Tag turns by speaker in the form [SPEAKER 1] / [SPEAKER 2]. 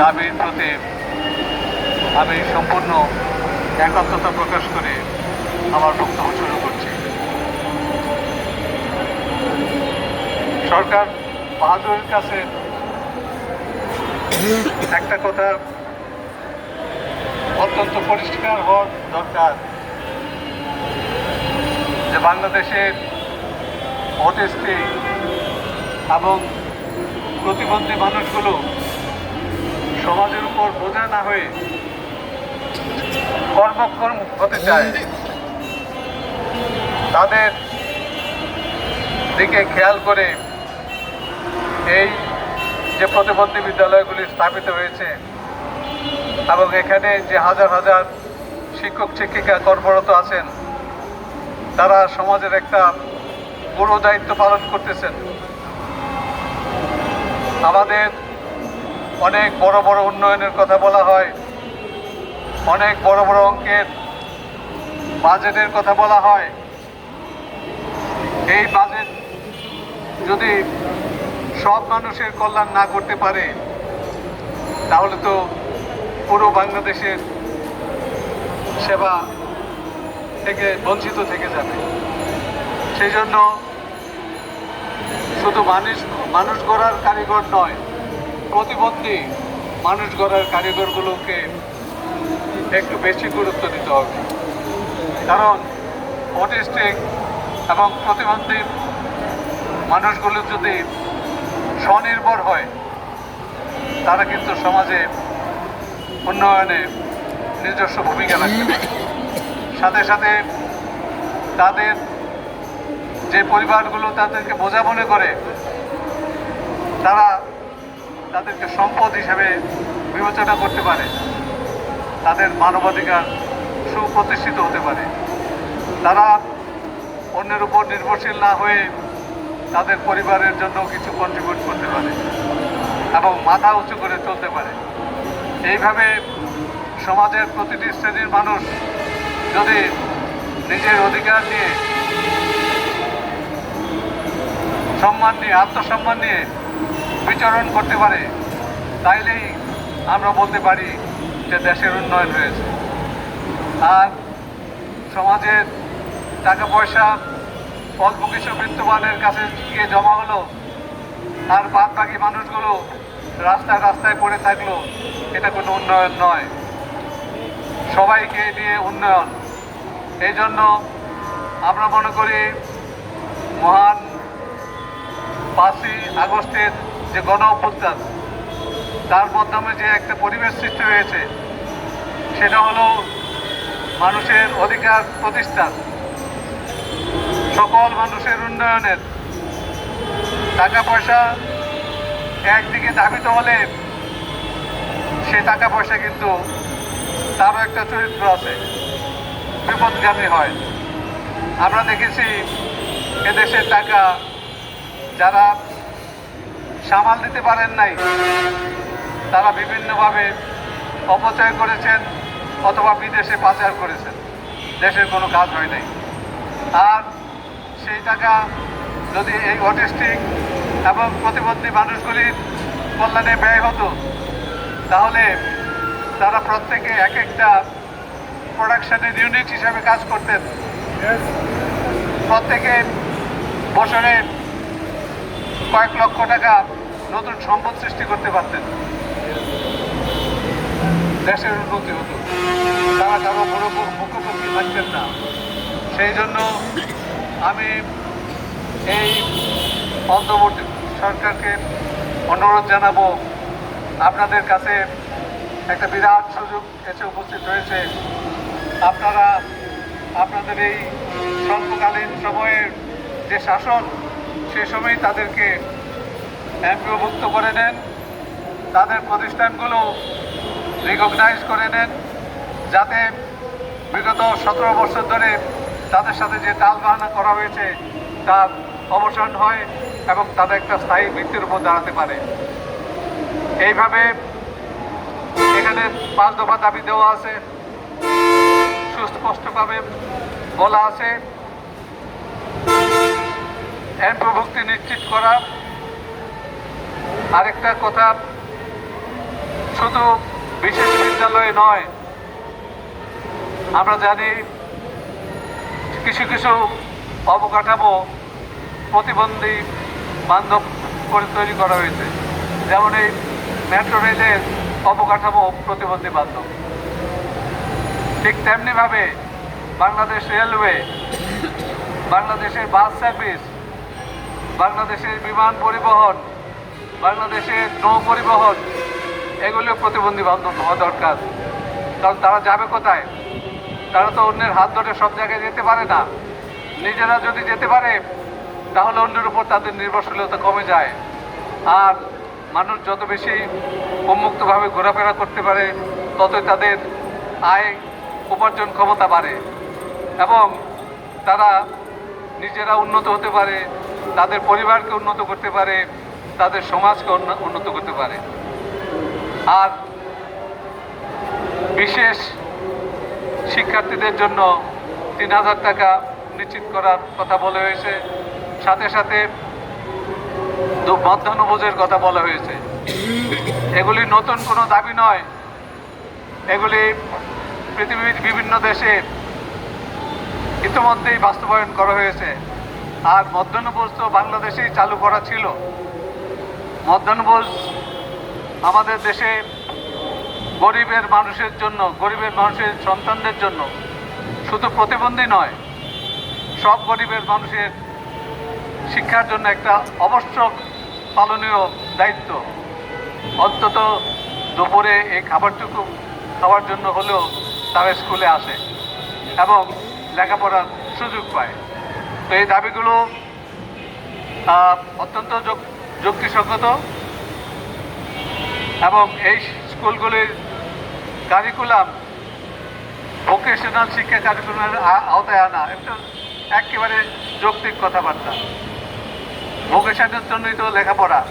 [SPEAKER 1] দাবির প্রতি আমি সম্পূর্ণ একাত্মতা প্রকাশ করে আমার বক্তব্য শুরু করছি। সরকার বাহাদুরের কাছে একটা কথা অত্যন্ত পরিষ্কার হওয়ার দরকার, যে বাংলাদেশের অটিস্টিক এবং প্রতিবন্ধী মানুষগুলো সমাজের উপর বোঝা না হয়ে কর্মক্ষম হতে চায়। তাদের দিকে খেয়াল করে এই যে প্রতিবন্ধী বিদ্যালয়গুলি স্থাপিত হয়েছে এবং এখানে যে হাজার হাজার শিক্ষক, শিক্ষিকা কর্মরত আছেন, তারা সমাজের একটা বড় দায়িত্ব পালন করতেছেন। আমাদের অনেক বড় বড় উন্নয়নের কথা বলা হয়। অনেক বড় বড় অঙ্কের বাজেটের কথা বলা হয়। এই বাজেট যদি সব মানুষের কল্যাণ না করতে পারে, তাহলে তো পুরো বাংলাদেশের সেবা থেকে বঞ্চিত থেকে যাবে। সেই জন্য শুধু মানুষ মানুষ গড়ার কারিগর নয় প্রতিবন্ধী মানুষ গড়ার কারিগরগুলোকে একটু বেশি গুরুত্ব দিতে হবে। কারণ অটিস্টিক এবং প্রতিবন্ধী মানুষগুলো যদি স্বনির্ভর হয়, তারা কিন্তু সমাজে উন্নয়নে নিজস্ব ভূমিকা পারে। সাথে সাথে তাদের যে পরিবারগুলো তাদেরকে বোঝা মনে করে তাদেরকে সম্পদ হিসেবে বিবেচনা করতে পারে। তাদের মানবাধিকার সুপ্রতিষ্ঠিত হতে পারে। তারা অন্যের উপর নির্ভরশীল না হয়ে তাদের পরিবারের জন্য কিছু কন্ট্রিবিউট করতে পারে এবং মাথা উঁচু করে চলতে পারে। এইভাবে সমাজের প্রতিটি শ্রেণির মানুষ যদি নিজের অধিকার নিয়ে সম্মান নিয়ে, আত্মসম্মান নিয়ে বিচরণ করতে পারে, তাইলেই আমরা বলতে পারি যে দেশের উন্নয়ন হয়েছে। আর সমাজের টাকা পয়সা অল্প কিছু বিত্তবানের কাছে গিয়ে জমা হলো, আর বাদ বাকি মানুষগুলো রাস্তায় রাস্তায় পড়ে থাকল, এটা কোনো উন্নয়ন নয়। সবাইকে নিয়ে উন্নয়ন। এই জন্য আমরা মনে করি, মহান পাঁচই আগস্টের যে গণ অভ্যুত্থান, তার মাধ্যমে যে একটা পরিবেশ সৃষ্টি হয়েছে, সেটা হলো মানুষের অধিকার প্রতিষ্ঠান। সকল মানুষের উন্নয়নের টাকা পয়সা একদিকে দাবিত হলে সে টাকা পয়সা কিন্তু তারও একটা চরিত্র আছে বিপদগামী হয়। আমরা দেখেছি এদেশের টাকা যারা সামাল দিতে পারেন নাই। তারা বিভিন্নভাবে অপচয় করেছেন অথবা বিদেশে পাচার করেছেন। দেশের কোনো কাজ হয় নাই। আর সেই টাকা যদি এই অটিস্টিক এবং প্রতিবন্ধী মানুষগুলির কল্যাণে ব্যয় হতো তাহলে তারা প্রত্যেকে এক একটা প্রোডাকশনের ইউনিট হিসাবে কাজ করতেন। প্রত্যেকে বছরে কয়েক লক্ষ টাকা নতুন সম্পদ সৃষ্টি করতে পারতেন। দেশের উন্নতি হতো। তারা কারও বড় মুখোমুখি থাকতেন না। সেই জন্য আমি এই অন্তর্বর্তী সরকারকে অনুরোধ জানাব, আপনাদের কাছে একটা বিরাট সুযোগ এসে উপস্থিত হয়েছে। আপনারা, আপনাদের এই স্বল্পকালীন সময়ের যে শাসন সে সময় তাদেরকে এমপিওভুক্ত করে নেন। তাদের প্রতিষ্ঠানগুলো রিকগনাইজ করে নেন, যাতে বিগত সতেরো বছর ধরে তাদের সাথে যে টালবাহানা করা হয়েছে তার অবসান হয় এবং তাদের একটা স্থায়ী ভিত্তির উপর দাঁড়াতে পারে। এইভাবে এখানে পাঁচ দফা দাবি দেওয়া আছে সুস্পষ্টভাবে বলা আছে। এমপিভুক্তি নিশ্চিত করা। আরেকটা কথা, শুধু বিশেষ বিদ্যালয়ে নয়, আমরা জানি কিছু কিছু অবকাঠামো প্রতিবন্ধী বান্ধব করে তৈরি করা হয়েছে। যেমন এই মেট্রো রেলের অবকাঠামো প্রতিবন্ধী বান্ধব। ঠিক তেমনিভাবে বাংলাদেশ রেলওয়ে, বাংলাদেশের বাস সার্ভিস বাংলাদেশের বিমান পরিবহন, বাংলাদেশের নৌ পরিবহন এগুলো প্রতিবন্ধী বান্ধব হওয়া দরকার। কারণ তারা যাবে কোথায়? তারা তো অন্যের হাত ধরে সব জায়গায় যেতে পারে না। নিজেরা যদি যেতে পারে, তাহলে অন্যের উপর তাদের নির্ভরশীলতা কমে যায়। আর মানুষ যত বেশি উন্মুক্তভাবে ঘোরাফেরা করতে পারে, ততই তাদের আয়, উপার্জন ক্ষমতা বাড়ে। এবং তারা নিজেরা উন্নত হতে পারে তাদের পরিবারকে উন্নত করতে পারে, তাদের সমাজকে উন্নত করতে পারে। আর বিশেষ শিক্ষার্থীদের জন্য তিন হাজার টাকা নিশ্চিত করার কথা বলা হয়েছে। সাথে সাথে মধ্যাহ্নভোজের কথা বলা হয়েছে। এগুলি নতুন কোনো দাবি নয়। এগুলি পৃথিবীর বিভিন্ন দেশে ইতিমধ্যেই বাস্তবায়ন করা হয়েছে। আর মধ্যাহ্নভোজ তো বাংলাদেশেই চালু করা ছিল। মধ্যাহ্নভোজ আমাদের দেশে গরিবের মানুষের জন্য, গরিবের মানুষের সন্তানদের জন্য শুধু প্রতিবন্ধী নয়, সব গরিবের মানুষের শিক্ষার জন্য একটা আবশ্যক পালনীয় দায়িত্ব। অন্তত দুপুরে এই খাবারটুকু খাওয়ার জন্য হলেও তারা স্কুলে আসে এবং লেখাপড়ার সুযোগ পায়। তো এই দাবিগুলো অত্যন্ত যুক- যুক্তিসঙ্গত এবং এই স্কুলগুলির কারিকুলাম ভোকেশনাল শিক্ষা কারিকুলামের আওতায় আনা এটা একেবারে যৌক্তিক কথাবার্তা। ভোকেশনের জন্যই তো লেখাপড়া।